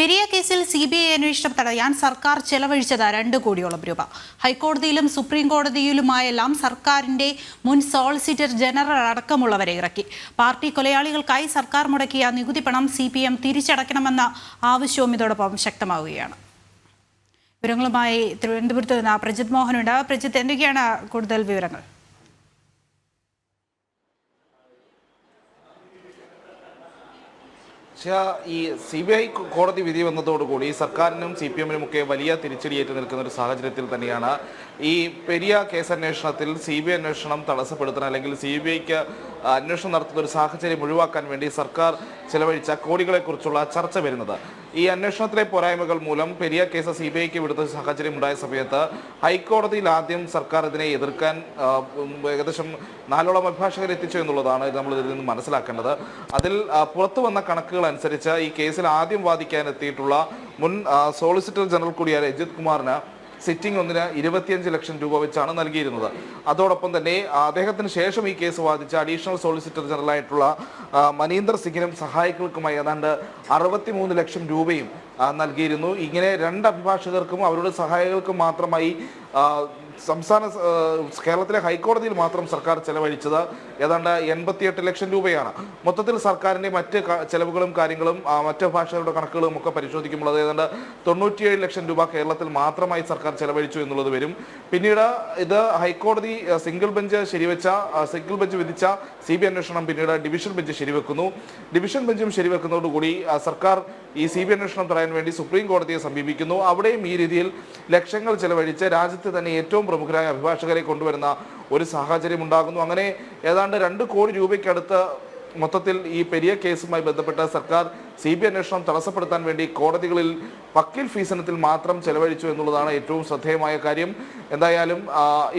പെരിയ കേസിൽ C B I അന്വേഷണം തടയാൻ സർക്കാർ ചെലവഴിച്ചത് രണ്ട് കോടിയോളം രൂപ. ഹൈക്കോടതിയിലും സുപ്രീം കോടതിയിലുമായെല്ലാം സർക്കാരിന്റെ മുൻ സോളിസിറ്റർ ജനറൽ അടക്കമുള്ളവരെ ഇറക്കി. പാർട്ടി കൊലയാളികൾക്കായി സർക്കാർ മുടക്കിയ നികുതി പണം സി പി എം തിരിച്ചടയ്ക്കണമെന്ന ആവശ്യവും ഇതോടൊപ്പം ശക്തമാവുകയാണ്. വിവരങ്ങളുമായി തിരുവനന്തപുരത്ത് നിന്ന് പ്രജിത് മോഹനുണ്ട്. പ്രജിത്ത് എന്തൊക്കെയാണ് കൂടുതൽ വിവരങ്ങൾ? പക്ഷേ ഈ സി ബി ഐ കോടതി വിധി വന്നതോടുകൂടി സർക്കാരിനും സി പി എമ്മിനും ഒക്കെ വലിയ തിരിച്ചടിയേറ്റ് നിൽക്കുന്ന ഒരു സാഹചര്യത്തിൽ തന്നെയാണ് ഈ പെരിയ കേസ് അന്വേഷണത്തിൽ സി ബി ഐ അന്വേഷണം തടസ്സപ്പെടുത്താൻ അല്ലെങ്കിൽ സി ബി ഐക്ക് അന്വേഷണം നടത്തുന്ന ഒരു സാഹചര്യം ഒഴിവാക്കാൻ വേണ്ടി സർക്കാർ ചെലവഴിച്ച കോടികളെക്കുറിച്ചുള്ള ചർച്ച വരുന്നത്. ഈ അന്വേഷണത്തിലെ പോരായ്മകൾ മൂലം പെരിയ കേസ് സി ബി ഐക്ക് വിടുന്ന സാഹചര്യം ഉണ്ടായ സമയത്ത് ഹൈക്കോടതിയിൽ ആദ്യം സർക്കാർ ഇതിനെ എതിർക്കാൻ ഏകദേശം നാലോളം അഭിഭാഷകർ എത്തിച്ചു എന്നുള്ളതാണ് നമ്മൾ ഇതിൽ നിന്ന് മനസ്സിലാക്കേണ്ടത്. അതിൽ പുറത്തു വന്ന കണക്കുകൾ അനുസരിച്ച് ഈ കേസിൽ ആദ്യം വാദിക്കാൻ എത്തിയിട്ടുള്ള മുൻ സോളിസിറ്റർ ജനറൽ കൂടിയായ രജിത് കുമാറിന് സിറ്റിംഗ് ഒന്നിന് ഇരുപത്തിയഞ്ച് ലക്ഷം രൂപ വെച്ചാണ് നൽകിയിരുന്നത്. അതോടൊപ്പം തന്നെ അദ്ദേഹത്തിന് ശേഷം ഈ കേസ് വാദിച്ച അഡീഷണൽ സോളിസിറ്റർ ജനറൽ ആയിട്ടുള്ള മനീന്ദർ സിംഗിനും സഹായികൾക്കുമായി ഏതാണ്ട് അറുപത്തിമൂന്ന് ലക്ഷം രൂപയും നൽകിയിരുന്നു. ഇങ്ങനെ രണ്ട് അഭിഭാഷകർക്കും അവരുടെ സഹായികൾക്കും മാത്രമായി സംസ്ഥാന കേരളത്തിലെ ഹൈക്കോടതിയിൽ മാത്രം സർക്കാർ ചെലവഴിച്ചത് ഏതാണ്ട് എൺപത്തിയെട്ട് ലക്ഷം രൂപയാണ്. മൊത്തത്തിൽ സർക്കാരിന്റെ മറ്റ് ചെലവുകളും കാര്യങ്ങളും മറ്റ് ഭാഷകളുടെ കണക്കുകളും ഒക്കെ പരിശോധിക്കുമ്പോൾ ഏതാണ്ട് തൊണ്ണൂറ്റിയേഴ് ലക്ഷം രൂപ കേരളത്തിൽ മാത്രമായി സർക്കാർ ചെലവഴിച്ചു എന്നുള്ളത് വരും. പിന്നീട് ഇത് ഹൈക്കോടതി സിംഗിൾ ബെഞ്ച് ശരിവെച്ച സിംഗിൾ ബെഞ്ച് വിധിച്ച സി ബി അന്വേഷണം പിന്നീട് ഡിവിഷൻ ബെഞ്ച് ശരിവെക്കുന്നു. ഡിവിഷൻ ബെഞ്ചും ശരിവെക്കുന്നതോടുകൂടി സർക്കാർ ഈ സി ബി അന്വേഷണം തടയാൻ വേണ്ടി സുപ്രീം കോടതിയെ സമീപിക്കുന്നു. അവിടെയും ഈ രീതിയിൽ ലക്ഷങ്ങൾ ചെലവഴിച്ച് രാജ്യത്ത് തന്നെ ഏറ്റവും പ്രമുഖരായ അഭിഭാഷകരെ കൊണ്ടുവരുന്ന ഒരു സാഹചര്യം ഉണ്ടാകുന്നു. അങ്ങനെ ഏതാണ്ട് രണ്ട് കോടി രൂപയ്ക്കടുത്ത് മൊത്തത്തിൽ ഈ പെരിയ കേസുമായി ബന്ധപ്പെട്ട സർക്കാർ സി ബി അന്വേഷണം തടസ്സപ്പെടുത്താൻ വേണ്ടി കോടതികളിൽ വക്കീൽ ഫീസനത്തിൽ മാത്രം ചെലവഴിച്ചു എന്നുള്ളതാണ് ഏറ്റവും ശ്രദ്ധേയമായ കാര്യം. എന്തായാലും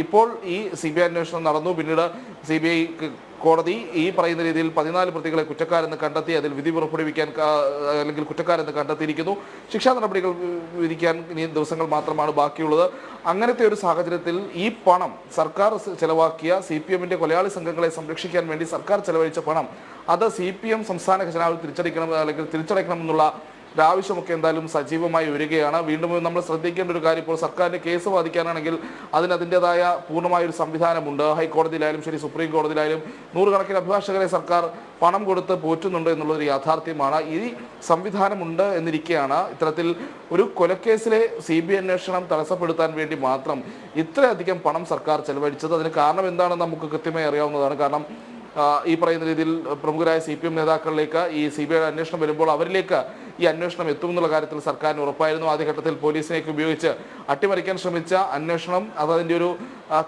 ഇപ്പോൾ ഈ സി ബി ഐ അന്വേഷണം നടന്നു. പിന്നീട് സി ബി ഐ കോടതി ഈ പറയുന്ന രീതിയിൽ പതിനാല് പ്രതികളെ കുറ്റക്കാരെന്ന് കണ്ടെത്തി അതിൽ വിധി പുറപ്പെടുവിക്കാൻ അല്ലെങ്കിൽ കുറ്റക്കാരെന്ന് കണ്ടെത്തിയിരിക്കുന്നു. ശിക്ഷാ നടപടികൾ വിധിക്കാൻ ഇനി ദിവസങ്ങൾ മാത്രമാണ് ബാക്കിയുള്ളത്. അങ്ങനത്തെ ഒരു സാഹചര്യത്തിൽ ഈ പണം സർക്കാർ ചെലവാക്കിയ സി പി എമ്മിന്റെ കൊലയാളി സംഘങ്ങളെ സംരക്ഷിക്കാൻ വേണ്ടി സർക്കാർ ചെലവഴിച്ച പണം അത് സി പി എം സംസ്ഥാന ഖജനാവിൽ തിരിച്ചടിക്കണം അല്ലെങ്കിൽ തിരിച്ചടയ്ക്കണം എന്നുള്ള ഒരു ആവശ്യമൊക്കെ എന്തായാലും സജീവമായി വരികയാണ്. വീണ്ടും നമ്മൾ ശ്രദ്ധിക്കേണ്ട ഒരു കാര്യം ഇപ്പോൾ സർക്കാരിന് കേസ് വാദിക്കാനാണെങ്കിൽ അതിന് അതിന്റെതായ പൂർണമായ ഒരു സംവിധാനമുണ്ട്. ഹൈക്കോടതിയിലായാലും ശരി സുപ്രീം കോടതിയിലായാലും നൂറുകണക്കിന് അഭിഭാഷകരെ സർക്കാർ പണം കൊടുത്ത് പോറ്റുന്നുണ്ട് എന്നുള്ളൊരു യാഥാർത്ഥ്യമാണ്. ഈ സംവിധാനമുണ്ട് എന്നിരിക്കെയാണ് ഇത്തരത്തിൽ ഒരു കൊലക്കേസിലെ സി ബി അന്വേഷണം തടസ്സപ്പെടുത്താൻ വേണ്ടി മാത്രം ഇത്രയധികം പണം സർക്കാർ ചെലവഴിച്ചത്. അതിന് കാരണം എന്താണെന്ന് നമുക്ക് കൃത്യമായി അറിയാവുന്നതാണ്. കാരണം ഈ പറയുന്ന രീതിയിൽ പ്രമുഖരായ സി പി എം നേതാക്കളിലേക്ക് ഈ സി ബി ഐ അന്വേഷണം വരുമ്പോൾ അവരിലേക്ക് ഈ അന്വേഷണം എത്തുമെന്നുള്ള കാര്യത്തിൽ സർക്കാരിന് ഉറപ്പായിരുന്നു. ആദ്യഘട്ടത്തിൽ പോലീസിനെയൊക്കെ ഉപയോഗിച്ച് അട്ടിമറിക്കാൻ ശ്രമിച്ച അന്വേഷണം അത് അതിന്റെ ഒരു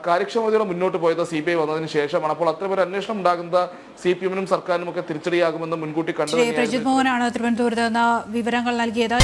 കാര്യക്ഷമതയോടെ മുന്നോട്ട് പോയത് സി ബി ഐ വന്നതിന് ശേഷമാണ്. അപ്പോൾ അത്തരമൊരു അന്വേഷണം ഉണ്ടാകുന്നത് സി പി എമ്മിനും സർക്കാരിനും ഒക്കെ തിരിച്ചടിയാകുമെന്ന് മുൻകൂട്ടി കണ്ടു ശ്രീ തന്നെയായിരുന്നു. പ്രജിത് മോഹനാണ് തിരുവനന്തപുരത്ത് നിന്ന് വിവരങ്ങൾ നൽകിയത്.